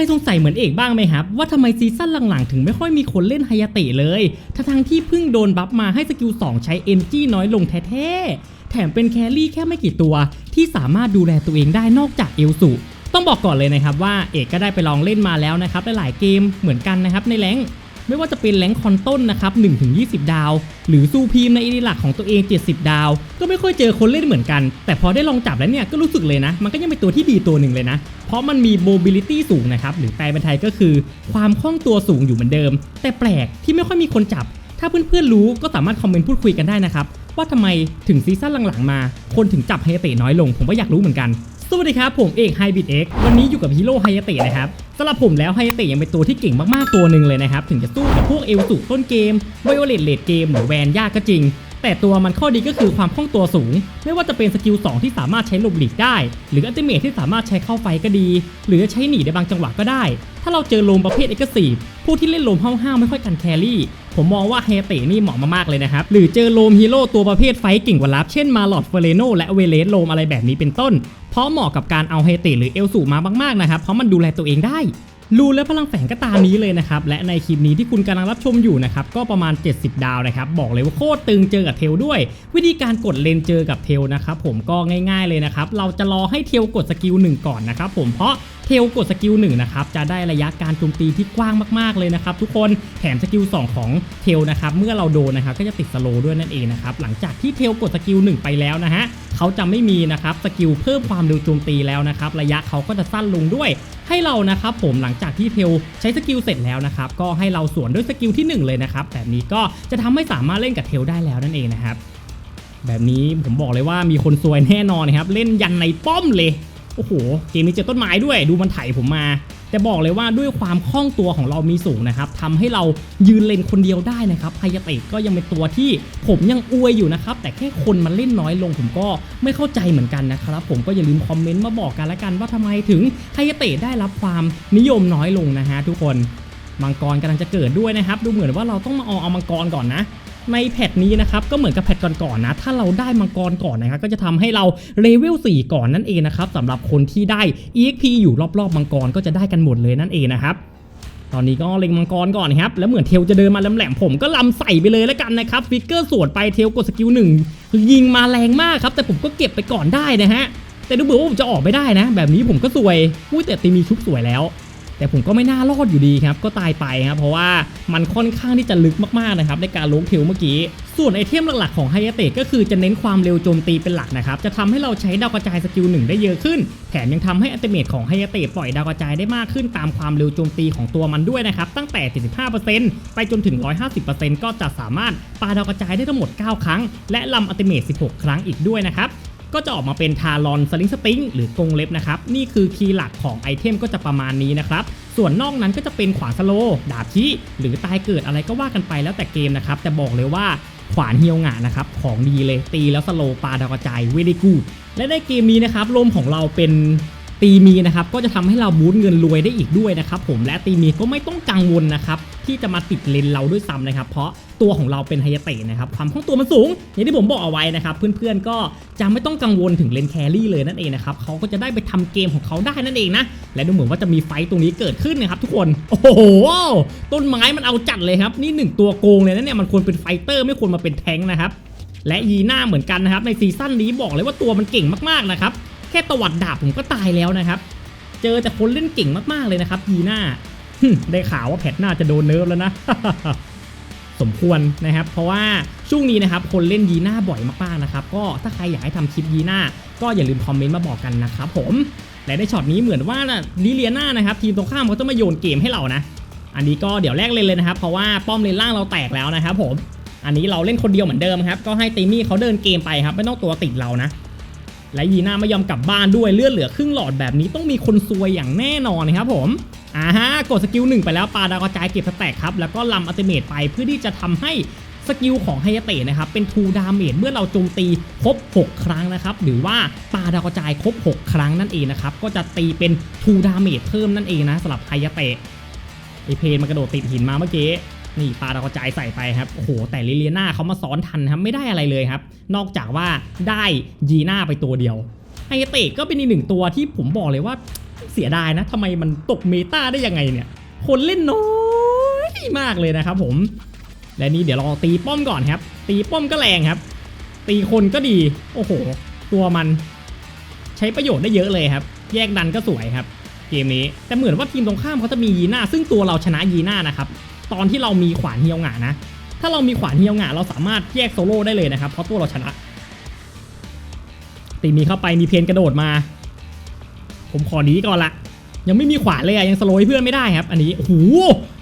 รสงสัยเหมือนเอกบ้างไหมครับ ว่าทำไมซีซั่นหลังๆ ถึงไม่ค่อยมีคนเล่นไฮยาเตะเลยทั้งที่เพิ่งโดนบัฟมาให้สกิล 2 ใช้เอนจีน้อยลงแท้ๆ แถมเป็นแครี่แค่ไม่กี่ตัว ที่สามารถดูแลตัวเองได้นอกจากเอลสุต้องบอกก่อนเลยนะครับว่าเอกก็ได้ไปลองเล่นมาแล้วนะครับหลายๆเกมเหมือนกันนะครับในแรง ไม่ว่าจะเป็นแรงคอนต้นนะครับ1-20 ดาว หรือซูพีมในอีดีหลักของตัวเอง 70 ดาว ก็ไม่ค่อยเจอคนเล่นเหมือนกัน แต่พอได้ลองจับแล้วเนี่ยก็รู้สึกเลยนะ มันก็ยังเป็นตัวที่ดีตัวหนึ่งเลยนะ เพราะมันมี mobility สูงนะครับ หรือแปลเป็นไทยก็คือ ความคล่องตัวสูงอยู่เหมือนเดิม แต่แปลกที่ไม่ค่อยมีคนจับ ถ้าเพื่อนๆรู้ก็สามารถคอมเมนต์พูดคุยกันได้นะครับว่าทำไมถึงซีซั่นหลังๆมา คนถึงจับไฮเตะน้อยลง ผมก็อยากรู้เหมือนกัน สวัสดีครับ ผมเอกไฮบิดเอ็กวันนี้อยู่กับฮีโร่ไฮยาเตะนะครับสำหรับผมแล้วไฮยาเตะยังเป็นตัวที่เก่งมากๆตัวหนึ่งเลยนะครับ ถึงจะสู้กับพวกเอลสุต้นเกมไวโอเลตเลดเกมหรือแวนยากก็จริง แต่ตัวมันข้อดีก็คือความคล่องตัวสูง ไม่ว่าจะเป็นสกิล 2 ที่สามารถใช้หลบหลีกได้ หรืออัลติเมทที่สามารถใช้เข้าไฟก็ดี หรือจะใช้หนีในบางจังหวะก็ได้ ถ้าเราเจอโลมประเภทเอกซ์ซีฟผู้ที่เล่นโลมห้าวๆไม่ค่อยกันแครี่ ผมมองว่าไฮเตนี่เหมาะมากๆเลยนะครับ หรือเจอโลมฮีโร่ตัวประเภทไฟท์เก่งกว่ารับ เช่นมาลอดเฟเรโนและเวเลสโลมอะไรแบบนี้เป็นต้น เพราะเหมาะกับการเอาไฮเตหรือเอลสูมามากๆนะครับ เพราะมันดูแลตัวเองได้รูและพลังแฝงก็ตามนี้เลยนะครับ และในคลิปนี้ที่คุณกำลังรับชมอยู่นะครับ ก็ประมาณ 70 ดาวนะครับ บอกเลยว่าโคตรตึงเจอกับเทลด้วย วิธีการกดเลนเจอกับเทลนะครับผมก็ง่ายๆเลยนะครับ เราจะรอให้เทลกดสกิลหนึ่งก่อนนะครับผมเพราะ ทลกดสกิลหนึ่งนะครับจะได้ระยะการโจมตีที่กว้างมากๆเลยนะครับทุกคนแถมสกิล2ของเทลนะครับเมื่อเราโดนนะครับก็จะติดสโลด้วยนั่นเองนะครับหลังจากที่เทลกดสกิลหนึ่งไปแล้วนะฮะเขาจะไม่มีนะครับสกิลเพิ่มความเร็วโจมตีแล้วนะครับระยะเขาก็จะสั้นลงด้วยให้เรานะครับผมหลังจากที่เทลใช้สกิลเสร็จแล้วนะครับก็ให้เราสวนด้วยสกิลที่หนึ่งเลยนะครับแบบนี้ก็จะทำให้สามารถเล่นกับเทลได้แล้วนั่นเองนะครับแบบนี้ผมบอกเลยว่ามีคนซวยแน่นอนนะครับเล่นยันในป้อมเลย โอ้โหเกมนี้เจอต้นไม้ด้วยดูมันไถผมมา แต่บอกเลยว่าด้วยความคล่องตัวของเรามีสูงนะครับทำให้เรายืนเลนคนเดียวได้นะครับไฮยาเตะก็ยังเป็นตัวที่ผมยังอวยอยู่นะครับ แต่แค่คนมันเล่นน้อยลงผมก็ไม่เข้าใจเหมือนกันนะครับ ผมก็อย่าลืมคอมเมนต์มาบอกกันละกันว่าทำไมถึงไฮยาเตะได้รับความนิยมน้อยลงนะฮะทุกคนมังกรกำลังจะเกิดด้วยนะครับ ดูเหมือนว่าเราต้องมาเอเอามังกรก่อนนะ ในแพทนี้นะครับก็เหมือนกับแพทก่อนๆนะ ถ้าเราได้มังกรก่อนนะครับก็จะทำให้เราเลเวล4 ก่อนนั่นเองนะครับสำหรับคนที่ได้ EXP อยู่รอบๆมังกรก็จะได้กันหมดเลยนั่นเองนะครับตอนนี้ก็เล็งมังกรก่อนครับ แล้วเหมือนเทลจะเดินมาแหลมๆผมก็ลำใส่ไปเลยแล้วกันนะครับฟิกเกอร์สวนไปเทลกดสกิลหนึ่งยิงมาแรงมากครับ แต่ผมก็เก็บไปก่อนได้นะฮะ แต่ดูเหมือนว่าผมจะออกไม่ได้นะ แบบนี้ผมก็สวยอุ้ยแต่ตีมีชุบสวยแล้ว แต่ผมก็ไม่น่ารอดอยู่ดีครับก็ตายไปครับเพราะว่ามันค่อนข้างที่จะลึกมากๆนะครับในการลงเทลเมื่อกี้ ส่วนไอเทมหลักๆของไฮยาเตะก็คือจะเน้นความเร็วโจมตีเป็นหลักนะครับจะทำให้เราใช้ดาวกระจายสกิลหนึ่งได้เยอะขึ้น แถมยังทำให้อัตเมทของไฮยาเตะปล่อยดาวกระจายได้มากขึ้นตามความเร็วโจมตีของตัวมันด้วยนะครับตั้งแต่ 75%ไปจนถึง 150%ก็จะสามารถปาดาวกระจายได้ทั้งหมด 9 ครั้ง และลำอัตเมท16 ครั้งอีกด้วยนะครับ ก็จะออกมาเป็นทารอนสลิงสติงหรือกรงเล็บนะครับ นี่คือคีย์หลักของไอเทมก็จะประมาณนี้นะครับ ส่วนนอกนั้นก็จะเป็นขวานสโล ดาบชี้หรือตายเกิดอะไรก็ว่ากันไปแล้วแต่เกมนะครับ แต่บอกเลยว่าขวานเฮียวงะนะครับ ของดีเลยตีแล้วสโลว์ปาดาวกระจายเวดีกูดและในเกมนี้นะครับลมของเราเป็นตีมีนะครับก็จะทำให้เราบูทเงินรวยได้อีกด้วยนะครับผมและตีมีก็ไม่ต้องกังวลนะครับที่จะมาติดเลนเราด้วยซ้ำนะครับ เพราะ ตัวของเราเป็นไฮยาเตะนะครับความคล่องตัวมันสูง อย่างที่ผมบอกเอาไว้นะครับเพื่อนๆก็จะไม่ต้องกังวลถึงเลนแครี่เลยนั่นเองนะครับเขาก็จะได้ไปทำเกมของเขาได้นั่นเองนะและดูเหมือนว่าจะมีไฟต์ตรงนี้เกิดขึ้นนะครับทุกคนโอ้โหต้นไม้มันเอาจัดเลยครับนี่หนึ่งตัวโกงเลยนะเนี่ยมันควรเป็นไฟเตอร์ไม่ควรมาเป็นแทงค์นะครับและยีน่าเหมือนกันนะครับในซีซั่นนี้บอกเลยว่าตัวมันเก่งมากๆนะครับแค่ตวัดดาบผมก็ตายแล้วนะครับเจอแต่คนเล่นเก่งมากๆเลยนะครับยีน่าได้ข่าวว่าแพทหน้าจะโดนเนิร์ฟแล้วนะ สมควรนะครับ เพราะว่าช่วงนี้นะครับคนเล่นยีน่าบ่อยมากๆนะครับก็ถ้าใครอยากให้ทำคลิปยีน่าก็อย่าลืมคอมเมนต์มาบอกกันนะครับผมและในช็อตนี้เหมือนว่าลิเลียนานะครับทีมตรงข้ามเขาจะมาโยนเกมให้เรานะอันนี้ก็เดี๋ยวแรกเลยเลยนะครับ เพราะว่าป้อมเลนล่างเราแตกแล้วนะครับผมอันนี้เราเล่นคนเดียวเหมือนเดิมครับก็ให้ตีมี่เขาเดินเกมไปครับไม่ต้องตัวติดเรานะและยีน่าไม่ยอมกลับบ้านด้วยเลือดเหลือครึ่งหลอดแบบนี้ต้องมีคนซวยอย่างแน่นอนนะครับผม อ่าฮะกดสกิลหนึ่งไปแล้วปาดาวกระจายเก็บสแต็กครับแล้วก็ลำอัติเมทไปเพื่อที่จะทำให้สกิลของไฮยาเตะนะครับเป็นทูดาเมจเมื่อเราโจมตีครบ 6 ครั้งนะครับหรือว่าปาดาวกระจายครบ 6 ครั้งนั่นเองนะครับก็จะตีเป็นทูดาเมจเพิ่มนั่นเองนะสำหรับไฮยาเตะไอเพนมันกระโดดติดหินมาเมื่อกี้นี่ปาดาวกระจายใส่ไปครับโอ้โหแต่ลิเลียนาเขามาซ้อนทันครับไม่ได้อะไรเลยครับนอกจากว่าได้ยีน่าไปตัวเดียวไฮยาเตะก็เป็นอีกหนึ่งตัวที่ผมบอกเลยว่า เสียดายนะทำไมมันตกเมตาได้ยังไงเนี่ย คนเล่นน้อยมากเลยนะครับผมและนี่เดี๋ยวเราตีป้อมก่อนครับ ตีป้อมก็แรงครับ ตีคนก็ดี โอ้โห ตัวมันใช้ประโยชน์ได้เยอะเลยครับ แยกดันก็สวยครับ เกมนี้แต่เหมือนว่าทีมตรงข้ามเขาจะมียีน่าซึ่งตัวเราชนะยีน่านะครับตอนที่เรามีขวานเฮียวหงานะ ถ้าเรามีขวานเฮียวหงาเราสามารถแยกโซโล่ได้เลยนะครับเพราะตัวเราชนะ ตีมีเข้าไปมีเพนกระโดดมา ผมขอหนีก่อนละยังไม่มีขวานเลยอะยังสโลว์เพื่อนไม่ได้ครับ อันนี้โอ้โห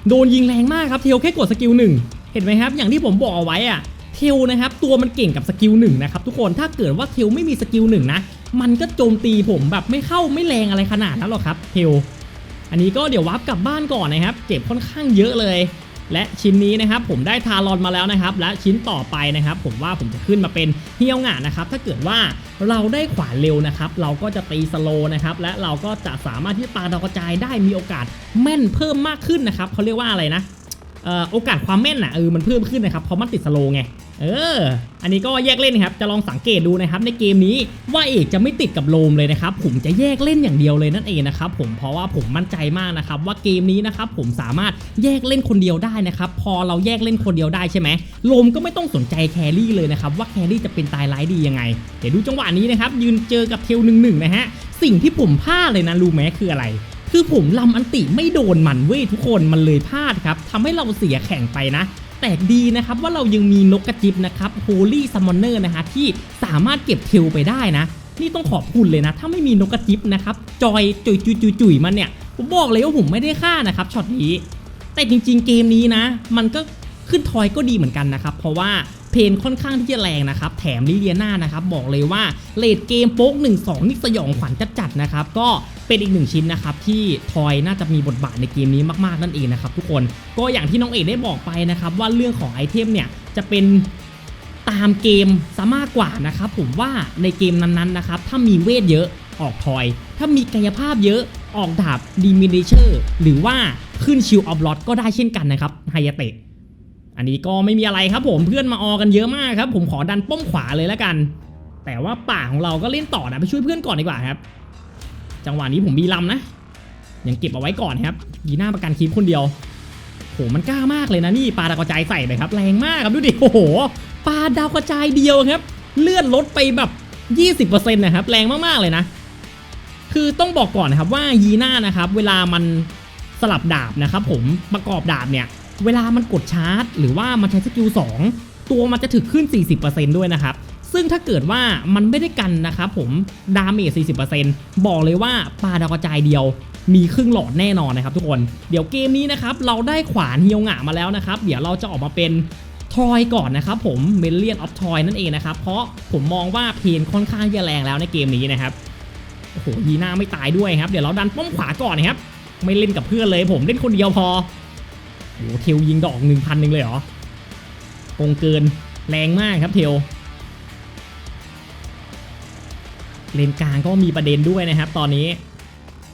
โดนยิงแรงมากครับเทลแค่กดสกิลหนึ่งเห็นไหมครับ อย่างที่ผมบอกเอาไว้อะเทลนะครับตัวมันเก่งกับสกิลหนึ่งนะครับทุกคนถ้าเกิดว่าเทลไม่มีสกิลหนึ่งนะมันก็โจมตีผมแบบไม่เข้าไม่แรงอะไรขนาดนั้นหรอกครับเทลอันนี้ก็เดี๋ยววาร์ปกลับบ้านก่อนนะครับเจ็บค่อนข้างเยอะเลย และชิ้นนี้นะครับผมได้ทารอนมาแล้วนะครับ และชิ้นต่อไปนะครับ ผมว่าผมจะขึ้นมาเป็นเฮียวงะนะครับ ถ้าเกิดว่าเราได้ขวานเร็วนะครับ เราก็จะตีสโลนะครับ และเราก็จะสามารถที่จะปาดาวกระจายได้มีโอกาสแม่นเพิ่มมากขึ้นนะครับเขาเรียกว่าอะไรนะโอกาสความแม่นอะเออมันเพิ่มขึ้นนะครับเพราะมันติดสโลไง เออ อันนี้ก็แยกเล่นครับ จะลองสังเกตดูนะครับในเกมนี้ว่าเอกจะไม่ติดกับโลมเลยนะครับ ผมจะแยกเล่นอย่างเดียวเลยนั่นเองนะครับผม เพราะว่าผมมั่นใจมากนะครับว่าเกมนี้นะครับผมสามารถแยกเล่นคนเดียวได้นะครับ พอเราแยกเล่นคนเดียวได้ใช่ไหมโลมก็ไม่ต้องสนใจแครี่เลยนะครับว่าแครี่จะเป็นตายร้ายดียังไง เดี๋ยวดูจังหวะนี้นะครับยืนเจอกับเทลหนึ่งหนึ่งนะฮะ สิ่งที่ผมพลาดเลยนะรู้ไหมคืออะไรคือผมลำอันติไม่โดนมันเว้ยทุกคนมันเลยพลาดครับทำให้เราเสียแข่งไปนะ แต่ดีนะครับว่าเรายังมีนกกระจิบนะครับ Holy Summoner นะฮะที่สามารถเก็บเทลไปได้นะ นี่ต้องขอบคุณเลยนะ ถ้าไม่มีนกกระจิบนะครับจอยจุยจุยจุยจุยมันเนี่ยผมบอกเลยว่าผมไม่ได้ฆ่านะครับช็อตนี้ แต่จริง ๆ เกมนี้นะ มันก็ขึ้นทอยก็ดีเหมือนกันนะครับ เพราะว่าเพนค่อนข้างที่จะแรงนะครับ แถมลิเลียนานะครับ บอกเลยว่าเลดเกมโป๊ก1 2 นี่สยองขวัญจัดๆนะครับ ก็ เป็นอีกหนึ่งชิ้นนะครับที่ทอยน่าจะมีบทบาทในเกมนี้มากๆนั่นเองนะครับทุกคนก็อย่างที่น้องเอกได้บอกไปนะครับว่าเรื่องของไอเทมเนี่ยจะเป็นตามเกมซะมากกว่านะครับผมว่าในเกมนั้นๆนะครับถ้ามีเวทเยอะออกทอย ถ้ามีกายภาพเยอะออกดาบดีมิเนเชอร์หรือว่าขึ้นชิลออฟลอตก็ได้เช่นกันนะครับไฮยาเตะอันนี้ก็ไม่มีอะไรครับผมเพื่อนมาออกันเยอะมากครับผมขอดันป้อมขวาเลยแล้วกัน แต่ว่าป่าของเราก็เล่นต่อนะไปช่วยเพื่อนก่อนดีกว่าครับ จังหวะนี้ผมมีลำนะ ยังเก็บเอาไว้ก่อนครับ ยีน้าประกันคลิปคนเดียวโหมันกล้ามากเลยนะนี่ปลาดาวกระจายใส่ไปครับ แรงมากครับดูดิโอ้โหปลาดาวกระจายเดียวครับ เลื่อนลดไปแบบ20%นะครับ แรงมากๆเลยนะ คือต้องบอกก่อนนะครับว่ายีน่านะครับ เวลามันสลับดาบนะครับ ผมประกอบดาบเนี่ย เวลามันกดชาร์จ หรือว่ามันใช้สกิล2ตัวมันจะถึกขึ้น 40%ด้วยนะครับ ซึ่งถ้าเกิดว่ามันไม่ได้กันนะครับผมดาเมจ40%บอกเลยว่าปลาดาวกระจายเดียวมีครึ่งหลอดแน่นอนนะครับทุกคน เดี๋ยวเกมนี้นะครับเราได้ขวานเฮียวหงะมาแล้วนะครับ เดี๋ยวเราจะออกมาเป็นทอยก่อนนะครับผมเมลเลียนออฟทอยนั่นเองนะครับ เพราะผมมองว่าเพนค่อนข้างจะแรงแล้วในเกมนี้นะครับ โอ้โหยีน่าไม่ตายด้วยครับ เดี๋ยวเราดันป้อมขวาก่อนนะครับ ไม่เล่นกับเพื่อนเลยผมเล่นคนเดียวพอ โอ้โหเทลยิงดอกหนึ่งพันหนึ่งเลยเหรอคงเกินแรงมากครับเทล เลนกลางก็มีประเด็นด้วยนะครับตอนนี้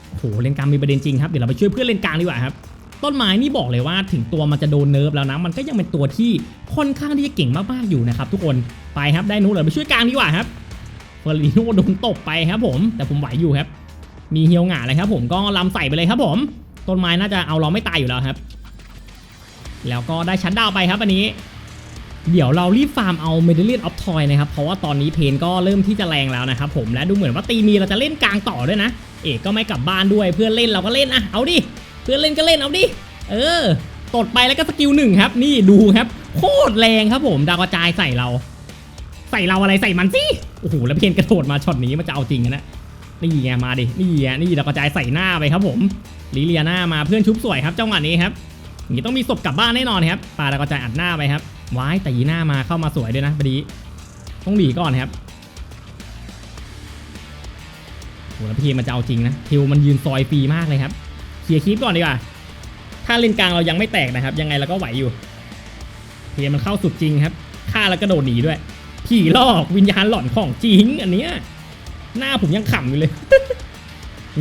โอ้โหเลนกลางมีประเด็นจริงครับเดี๋ยวเราไปช่วยเพื่อนเลนกลางดีกว่าครับต้นไม้นี่บอกเลยว่าถึงตัวมันจะโดนเนิร์ฟแล้วนะมันก็ยังเป็นตัวที่ค่อนข้างที่จะเก่งมากๆอยู่นะครับทุกคนไปครับได้นู้นเลยไปช่วยกลางดีกว่าครับเฟอร์ลิโนโดนตบไปครับผม แต่ผมไหวอยู่ครับ มีเฮียวหงาเลยครับผมก็ลำใส่ไปเลยครับผม ต้นไม้น่าจะเอาเราไม่ตายอยู่แล้วครับ แล้วก็ได้ชั้นดาวไปครับอันนี้ เดี๋ยวเรารีบฟาร์มเอาเมด a เลียนออฟทอยนะครับ เพราะว่าตอนนี้เพนก็เริ่มที่จะแรงแล้วนะครับผมและดูเหมือนว่าตีมีเราจะเล่นกลางต่อด้วยนะ เอกก็ไม่กลับบ้านด้วยเพื่อนเล่นเราก็เล่นอะเอาดิเพื่อนเล่นก็เล่นเอาดิเออตดไปแล้วก็สกิลหนึ่งครับ นี่ดูครับโคตรแรงครับผมดาวกระจายใส่เรา ใส่เราอะไรใส่มันสิโอ้โหแล้วเพนกระโดดมาช็อตนี้มันจะเอาจริงนะนี่ไงมาดินี่ไงนี่ดาวกระจายใส่หน้าไปครับผมลิเลียหน้ามาเพื่อนชุบสวยครับจังหวะนี้ครับอย่างนี้ต้องมีศพกลับบ้านแน่นอนครับปาดาวกระจายอัดหน้าไปครับ ว้ายแต่ยีหน้ามาเข้ามาสวยด้วยนะพอดีต้องหลีก่อนครับโหแล้วพี่มันจะเอาจริงนะทิวมันยืนซอยฟรีมากเลยครับเคลียร์คลิปก่อนดีกว่าถ้าเลนกลางเรายังไม่แตกนะครับ ยังไงเราก็ไหวอยู่เพียมันเข้าสุดจริงครับฆ่าแล้วก็โดดหนีด้วยผีลอกวิญญาณหลอนของจริง อันเนี้ยหน้าผมยังขำอยู่เลย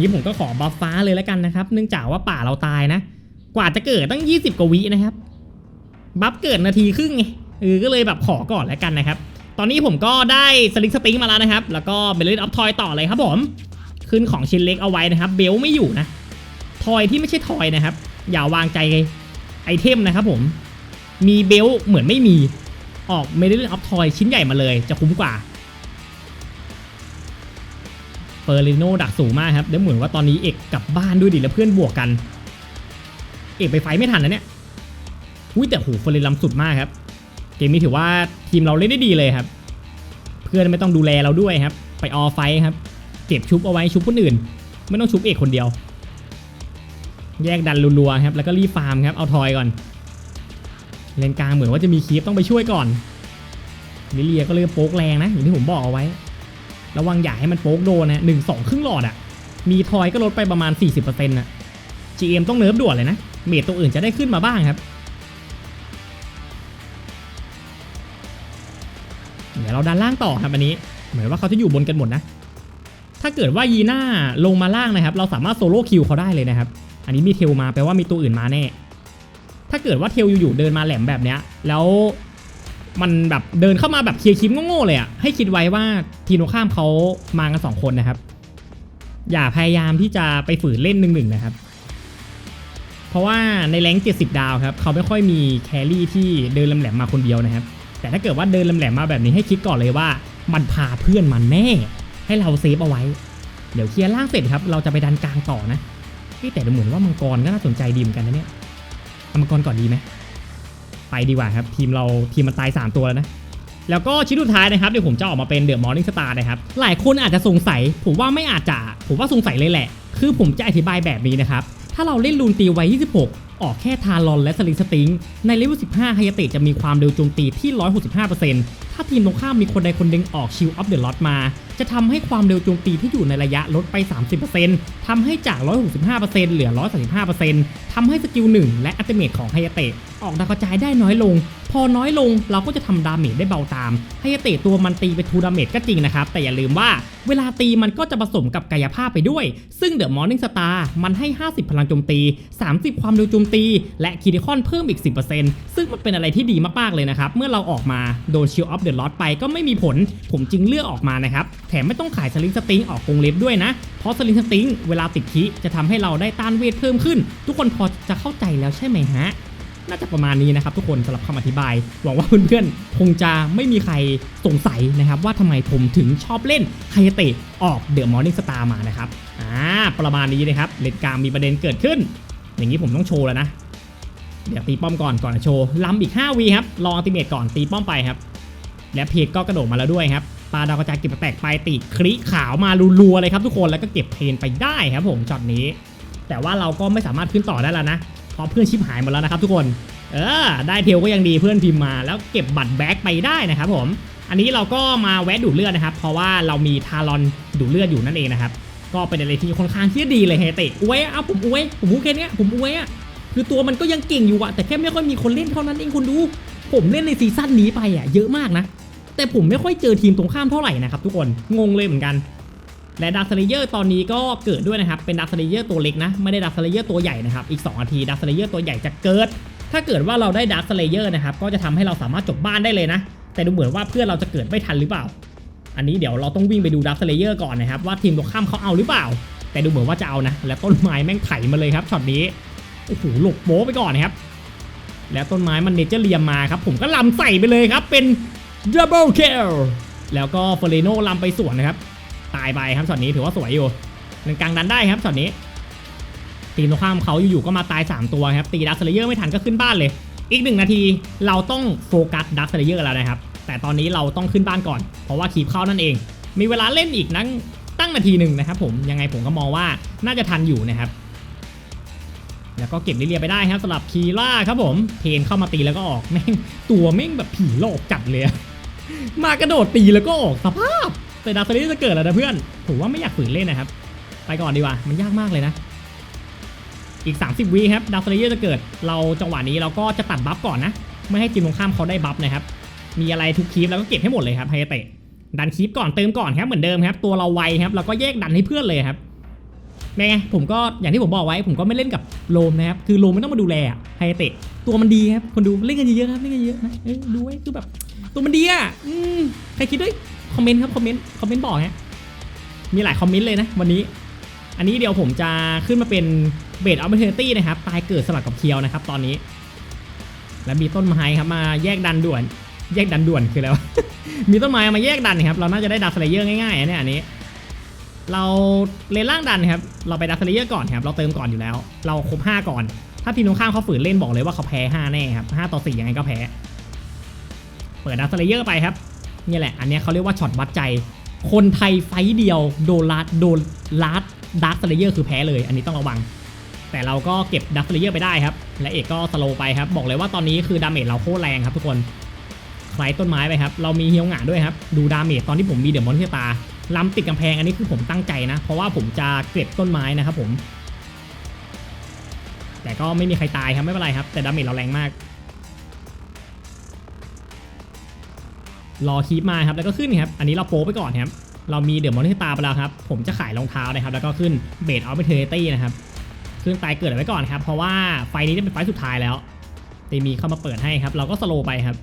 นี้ผมก็ขอบัฟฟ้าเลยแล้วกันนะครับ เนื่องจากว่าป่าเราตายนะ กว่าจะเกิดตั้ง 20 กว่าวินะครับ บัฟเกิดนาทีครึ่งไงเออก็เลยแบบขอก่อนแล้วกันนะครับ ตอนนี้ผมก็ได้สลิงสปริงมาแล้วนะครับ แล้วก็เบลลินออฟทอยต่อเลยครับผมขึ้นของชิ้นเล็กเอาไว้นะครับ เบลไม่อยู่นะทอยที่ไม่ใช่ทอยนะครับ อย่าวางใจไอเทมนะครับผมมีเบลเหมือนไม่มีออกเมดิลออฟทอยชิ้นใหญ่มาเลยจะคุ้มกว่าเฟอร์ลิโนดักสูงมากครับเดี๋ยวเหมือนว่าตอนนี้เอกกลับบ้านด้วยดิแล้วเพื่อนบวกกัน เอกไปไฟไม่ทันนะเนี่ย อุ้ยแต่โหเฟอร์เรนลำสุดมากครับ เกมนี้ถือว่าทีมเราเล่นได้ดีเลยครับ เพื่อนไม่ต้องดูแลเราด้วยครับ ไปออไฟครับเก็บชุบเอาไว้ชุบคนอื่น ไม่ต้องชุบเอกคนเดียว แยกดันรัวๆครับแล้วก็รีฟาร์มครับเอาทอยก่อน เลนกลางเหมือนว่าจะมีคีฟต้องไปช่วยก่อนลิเลียก็เริ่มโป๊กแรงนะอย่างที่ผมบอกเอาไว้ ระวังอย่าให้มันโป๊กโดนนะหนึ่งสองครึ่งหลอดอะ่ะ มีทอยก็ลดไปประมาณ 40%น่ะ GM ต้องเนิร์ฟด่วนเลยนะ เมทตัวอื่นจะได้ขึ้นมาบ้างครับ เราดันล่างต่อครับอันนี้ เหมือนว่าเขาจะอยู่บนกันหมดนะ ถ้าเกิดว่ายีน่าลงมาล่างนะครับ เราสามารถโซโล่คิวเขาได้เลยนะครับ อันนี้มีเทลมาแปลว่ามีตัวอื่นมาแน่ ถ้าเกิดว่าเทลอยู่ๆเดินมาแหลมแบบเนี้ย แล้วมันแบบเดินเข้ามาแบบเคลียร์คิมโง่ๆเลยอะ่ะให้คิดไว้ว่าทีมตรงข้ามเขามากันสองคนนะครับ อย่าพยายามที่จะไปฝืนเล่นหนึ่งๆนะครับ เพราะว่าในแรงค์70ดาวครับ เขาไม่ค่อยมีแครี่ที่เดินลำแหลมมาคนเดียวนะครับ แต่ถ้าเกิดว่าเดินลำแหลมมาแบบนี้ให้คิดก่อนเลยว่า มันพาเพื่อนมาแน่ ให้เราเซฟเอาไว้ เดี๋ยวเคลียร์ล่างเสร็จครับ เราจะไปดันกลางต่อนะเฮ้ยแต่เหมือนว่ามังกรก็น่าสนใจดีเหมือนกันนะเนี่ยเอามังกรก่อนดีไหมไปดีกว่าครับ ทีมเราทีมมันตาย 3 ตัวแล้วนะแล้วก็ชิ้นสุดท้ายนะครับเดี๋ยวผมจะออกมาเป็นเดอะมอร์นิ่งสตาร์นะครับหลายคนอาจจะสงสัย ผมว่าไม่อาจจะ ผมว่าสงสัยเลยแหละ คือผมจะอธิบายแบบนี้นะครับ ถ้าเราเล่นลูนตีไว้ 26ออกแค่ทารอนและสลิงสติงในเลเวล 15ไฮยาเตะจะมีความเร็วโจมตีที่ 165%ถ้าทีมตรงข้ามมีคนใดคนหนึ่งออกชิลออฟเดอะล็อตมา จะทำให้ความเร็วโจมตีที่อยู่ในระยะลดไป 30%ทำให้จาก 165%เหลือ 135%ทำให้สกิล 1 และอัตเมทของไฮยาเตะออกดาวกระจายได้น้อยลง พอน้อยลงเราก็จะทำดาเมจได้เบาตามไฮยาเตะตัวมันตีไปทูดาเมจก็จริงนะครับ แต่อย่าลืมว่าเวลาตีมันก็จะผสมกับกายภาพไปด้วย ซึ่งเดอะมอร์นิ่งสตาร์มันให้ 50 พลังโจมตี 30 ความเร็วโจมตี และคีดิคอนเพิ่มอีก 10%ซึ่งมันเป็นอะไรที่ดีมากๆเลยนะครับเมื่อเราออกมาโดนชิลออฟเดือะลอตไปก็ไม่มีผล ผมจึงเลือกออกมานะครับ แถมไม่ต้องขายสลิงสติงออกกรงเล็บด้วยนะ เพราะสลิงสติงเวลาติดคีจะทำให้เราได้ต้านเวทเพิ่มขึ้น ทุกคนพอจะเข้าใจแล้วใช่ไหมฮะน่าจะประมาณนี้นะครับทุกคนสำหรับคำอธิบาย หวังว่าเพื่อนๆคงจะไม่มีใครสงสัยนะครับ ว่าทำไมผมถึงชอบเล่นไฮเตะออกเดอะมอร์นิ่งสตาร์มานะครับอ่าประมาณนี้นะครับเลนกลางมีประเด็นเกิดขึ้น อย่างนี้ผมต้องโชว์แล้วนะ เดี๋ยวตีป้อมก่อนก่อนจะโชว์ล้ำอีก 5วีครับรออัลติเมตก่อนตีป้อมไปครับ และเพจก็กระโดดมาแล้วด้วยครับปาดาวกระจายเก็บแตกไปตีคลิขาวมารัวๆเลยครับทุกคนแล้วก็เก็บเพนไปได้ครับผมช็อตนี้ แต่ว่าเราก็ไม่สามารถขึ้นต่อได้แล้วนะเพราะเพื่อนชิบหายหมดแล้วนะครับทุกคนเออได้เทลก็ยังดีเพื่อนพิมพ์มา แล้วเก็บบัตรแบ็กไปได้นะครับผม อันนี้เราก็มาแวะดูเลือดนะครับ เพราะว่าเรามีทารอนดูเลือดอยู่นั่นเองนะครับก็เป็นอะไรที่ค่อนข้างที่ดีเลยเฮเตะอวยเอาผมอวยผมพูดแค่เนี้ยผมอวยอะคือตัวมันก็ยังเก่งอยู่อะแต่แค่ไม่ค่อยมีคนเล่นเท่านั้นเองคุณดู ผมเล่นในซีซั่นนี้ไปอะเยอะมากนะ แต่ผมไม่ค่อยเจอทีมตรงข้ามเท่าไหร่นะครับทุกคนงงเลยเหมือนกัน และดักสเลเยอร์ตอนนี้ก็เกิดด้วยนะครับ เป็นดักสเลเยอร์ตัวเล็กนะ ไม่ได้ดักสเลเยอร์ตัวใหญ่นะครับ อีก2นาทีดักสเลเยอร์ตัวใหญ่จะเกิด ถ้าเกิดว่าเราได้ดักสเลเยอร์นะครับก็จะทำให้เราสามารถจบบ้านได้เลยนะ แต่ดูเหมือนว่าเพื่อนเราจะเกิดไม่ทันหรือเปล่า อันนี้เดี๋ยวเราต้องวิ่งไปดูดักสเลเยอร์ก่อนนะครับว่าทีมตรงข้ามเขาเอาหรือเปล่า แต่ดูเหมือนว่าจะเอานะ และต้นไม้แม่งไถมาเลยครับช็อตนี้โอ้โหหลบโป๊ไปก่อนนะครับแล้วต้นไม้มันเนเจอร์เรียมมาครับผมก็ลำใส่ไปเลยครับเป็น double kill แล้วก็เฟเรโนลำไปสวนนะครับ ตายไปครับช็อตนี้ถือว่าสวยอยู่เล่นกลางดันได้ครับช็อตนี้ทีมตรงข้ามเขาอยู่ๆก็มาตาย 3 ตัวครับ ตีดักสเลเยอร์ไม่ทันก็ขึ้นบ้านเลย อีกหนึ่งนาทีเราต้องโฟกัสดักสเลเยอร์แล้วนะครับ แต่ตอนนี้เราต้องขึ้นบ้านก่อน เพราะว่าคีบเข้านั่นเอง มีเวลาเล่นอีกนั่งตั้งนาทีหนึ่งนะครับผมยังไงผมก็มองว่าน่าจะทันอยู่นะครับแล้วก็เก็บลิเลียไปได้ครับสำหรับคีล่าครับผมเทนเข้ามาตีแล้วก็ออกแม่งตัวแม่งแบบผีหลกจัดเลย มากระโดดตีแล้วก็ออกสภาพ แต่ดาร์ซเลจะเกิดแล้วนะเพื่อน ผมว่าไม่อยากฝืนเล่นนะครับ ไปก่อนดีกว่า มันยากมากเลยนะ อีก 30วิครับดาร์ซเลจะเกิด เราจังหวะนี้เราก็จะตัดบัฟก่อนนะ ไม่ให้ทีมตรงข้ามเขาได้บัฟนะครับ มีอะไรทุกคีฟแล้วก็เก็บให้หมดเลยครับไฮเตะดันคีฟก่อนเติมก่อนครับเหมือนเดิมครับ ตัวเราไวครับเราก็แยกดันให้เพื่อนเลยครับเป็นไงผมก็อย่างที่ผมบอกไว้ผมก็ไม่เล่นกับโลมนะครับคือโลมไม่ต้องมาดูแลไฮเตะตัวมันดีครับคนดูเล่นกันเยอะๆครับเล่นกันเยอะนะดูไว้คือแบบ ตัวมันดีอะอืมใครคิดด้วยคอมเมนต์ครับคอมเมนต์คอมเมนต์บอกฮะมีหลายคอมเมนต์เลยนะวันนี้ อันนี้เดี๋ยวผมจะขึ้นมาเป็นเบสออ p เ o r t u n i t y นะครับตายเกิดสลับกับเคียวนะครับ ตอนนี้ แล้วมีต้นไม้ครับมาแยกดันด่วน แยกดันด่วนคืออะไรวมีต้นไม้มาแยกดันครับ เราน่าจะได้ดัสเลเยอร์ง่ายๆเนี่ยอันนี้ เราเลนล่างดันครับ เราไปดัสเลเยอร์ก่อนครับ เราเติมก่อนอยู่แล้ว เราครบ5ก่อน ถ้าทีมตรงข้ามเขาฝืนเล่นบอกเลยว่าเขาแพ้5แน่ครับ5ต่อ4ยังไงก็แพ้ เปิดดัสเลเยอร์ไปครับนี่แหละ อันนี้เขาเรียกว่าช็อตวัดใจ คนไทยไฟเดียวโดนลัดโดนลัดดัสเลเยอร์คือแพ้เลย อันนี้ต้องระวัง แต่เราก็เก็บดัสเลเยอร์ไปได้ครับ และเอกก็สโลไปครับ บอกเลยว่าตอนนี้คือดาเมจเราโคตรแรงครับทุกคนไฟต้นไม้ไปครับ เรามีเฮียวหงาด้วยครับ ดูดาเมจตอนที่ผมมีเดอะมอนเทตาล้ำติดกำแพงอันนี้คือผมตั้งใจนะ เพราะว่าผมจะเก็บต้นไม้นะครับผม แต่ก็ไม่มีใครตายครับไม่เป็นไรครับ แต่ดาเมจเราแรงมาก รอคีปมาครับแล้วก็ขึ้นครับอันนี้เราโป๊ไปก่อนครับเรามีเดือะมอนเทตาไปแล้วครับผมจะขายรองเท้านะครับแล้วก็ขึ้นเบสออฟเทอร์ตี้นะครับขึ้นตายเกิดไว้ก่อนครับเพราะว่าไฟนี้จะเป็นไฟสุดท้ายแล้วเตมีเข้ามาเปิดให้ครับ เราก็สโลว์ไปครับ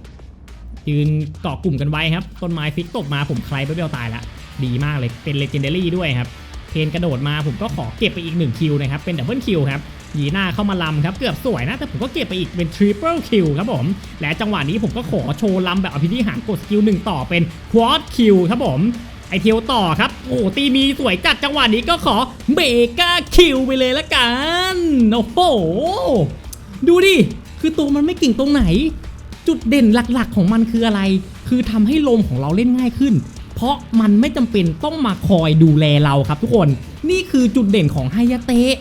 ยืนเกาะกลุ่มกันไว้ครับ ต้นไม้ฟิกตกมาผมใครไปเดียวตายละดีมากเลยเป็นเลเจนเดอรี่ด้วยครับเพนกระโดดมาผมก็ขอเก็บไปอีก1คิวนะครับ เป็นดับเบิลคิวครับ ยีหน้าเข้ามาลำครับ เกือบสวยนะ แต่ผมก็เก็บไปอีกเป็นทริปเปิลคิวครับผม และจังหวะนี้ผมก็ขอโชว์ลำแบบอภินิหารกดสกิลหนึ่งต่อเป็นควอดคิวครับผมไอเทียวต่อครับ โอ้ตีมีสวยจัดจังหวะนี้ก็ขอเบกาคิวไปเลยละกัน โอ้โห ดูดิ คือตัวมันไม่เก่งตรงไหน จุดเด่นหลักๆของมันคืออะไร คือทำให้ลมของเราเล่นง่ายขึ้น เพราะมันไม่จำเป็นต้องมาคอยดูแลเราครับทุกคน นี่คือจุดเด่นของไฮยาเตะ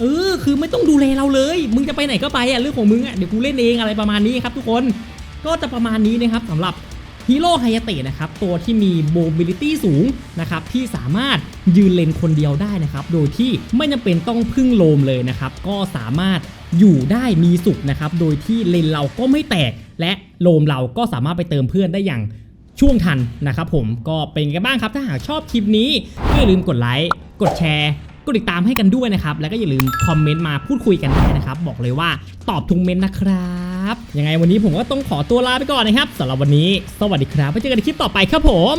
เออ คือไม่ต้องดูแลเราเลย มึงจะไปไหนก็ไปอะเรื่องของมึงอะเดี๋ยวกูเล่นเองอะไรประมาณนี้ครับทุกคนก็จะประมาณนี้นะครับสำหรับฮีโร่ไฮยาเตะนะครับตัวที่มีโมบิลิตี้สูงนะครับที่สามารถยืนเลนคนเดียวได้นะครับโดยที่ไม่จำเป็นต้องพึ่งโลมเลยนะครับก็สามารถอยู่ได้มีสุขนะครับโดยที่เลนเราก็ไม่แตก และโลมเราก็สามารถไปเติมเพื่อนได้อย่างช่วงทันนะครับผมก็เป็นไงบ้างครับถ้าหากชอบคลิปนี้ก็อย่าลืมกดไลค์กดแชร์ กดติดตามให้กันด้วยนะครับ แล้วก็อย่าลืมคอมเมนต์มาพูดคุยกันได้นะครับ บอกเลยว่าตอบทุกเมนต์นะครับยังไงวันนี้ผมก็ต้องขอตัวลาไปก่อนนะครับสำหรับวันนี้ สวัสดีครับไว้เจอกันในคลิปต่อไปครับผม